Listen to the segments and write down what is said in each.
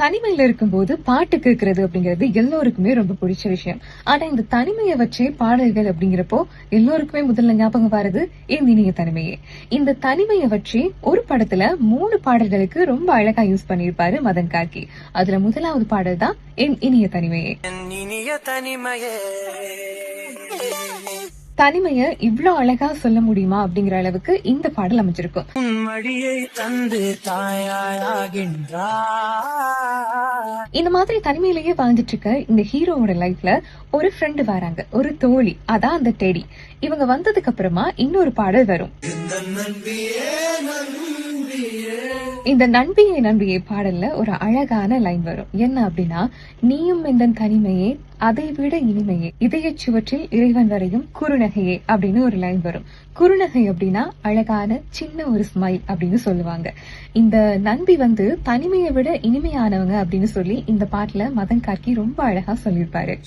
தனிமையில இருக்கும்போது பாட்டு கேட்கறது அப்படிங்கிறது எல்லோருக்குமே ரொம்ப பிடிச்ச விஷயம். ஆனா இந்த தனிமையை வச்சே பாடல்கள் அப்படிங்கிறப்போ எல்லோருக்குமே முதல்ல ஞாபகம் வர்றது என் இனிய தனிமையே. இந்த தனிமையை வச்சு ஒரு படத்துல மூணு பாடல்களுக்கு ரொம்ப அழகா யூஸ் பண்ணியிருப்பாரு மதன் கார்கி அதுல முதலாவது பாடல் தான் என் இனிய தனிமையே. இனிய தனிமையே. தனிமையை இவ்ளோ அழகா சொல்ல முடியுமா அப்படிங்கிற அளவுக்கு இந்த பாடல் அமைஞ்சிருக்கும். உன் மடியை தந்து தாயாகின்றார் இந்த மாதிரி தனிமையிலேயே வாழ்ந்துட்டு இருக்க இந்த ஹீரோவோட லைஃப்ல ஒரு ஃப்ரெண்டு வராங்க ஒரு தோழி. அதான் அந்த டெடி இவங்க வந்ததுக்கு அப்புறமா இன்னொரு பாடல் வரும். இந்த நண்பியை நண்பியை பாடல்ல ஒரு அழகான லைன் வரும். என்ன அப்படின்னா நீயும் இந்த தனிமையே அதை விட இனிமையே இதயச் சுவற்றில் இறைவன் வரையும் குறுநகையே அப்படின்னு ஒரு லைன் வரும். குறுநகை அப்படின்னா அழகான சின்ன ஒரு ஸ்மைல் அப்படின்னு சொல்லுவாங்க. இந்த நண்பி வந்து தனிமையை விட இனிமையானவங்க அப்படின்னு சொல்லி இந்த பாட்டுல மதன் கார்கி ரொம்ப அழகா சொல்லியிருப்பாரு.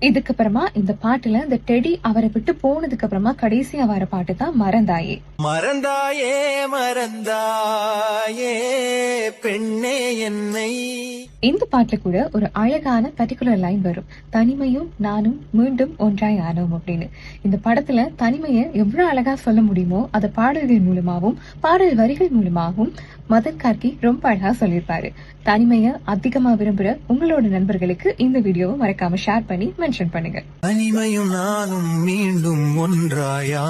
இதுக்கு அப்புறமா இந்த பாட்டுல இந்த டெடி அவரை விட்டு போனதுக்கு அப்புறமா கடைசியா வர பாட்டு தான் மறந்தாயே. மறந்தாயே மறந்தாயே பெண்ணே என்னை. இந்த பாட்டுல கூட ஒரு அழகான பர்டிகுலர் லைன் வரும். தனிமையும் நானும் மீண்டும் ஒன்றாய் ஆனோம் அப்படின்னு. இந்த படத்துல தனிமையை எவ்வளவு அழகா சொல்ல முடியுமோ அத பாடல்கள் மூலமாகவும் பாடல் வரிகள் மூலமாகவும் மதன் கார்கி ரொம்ப அழகா சொல்லியிருப்பாரு. தனிமையை அதிகமா விரும்புற உங்களோட நண்பர்களுக்கு இந்த வீடியோவை மறக்காம ஷேர் பண்ணி மென்ஷன் பண்ணுங்க. தனிமையும் நானும் மீண்டும் ஒன்றாயா?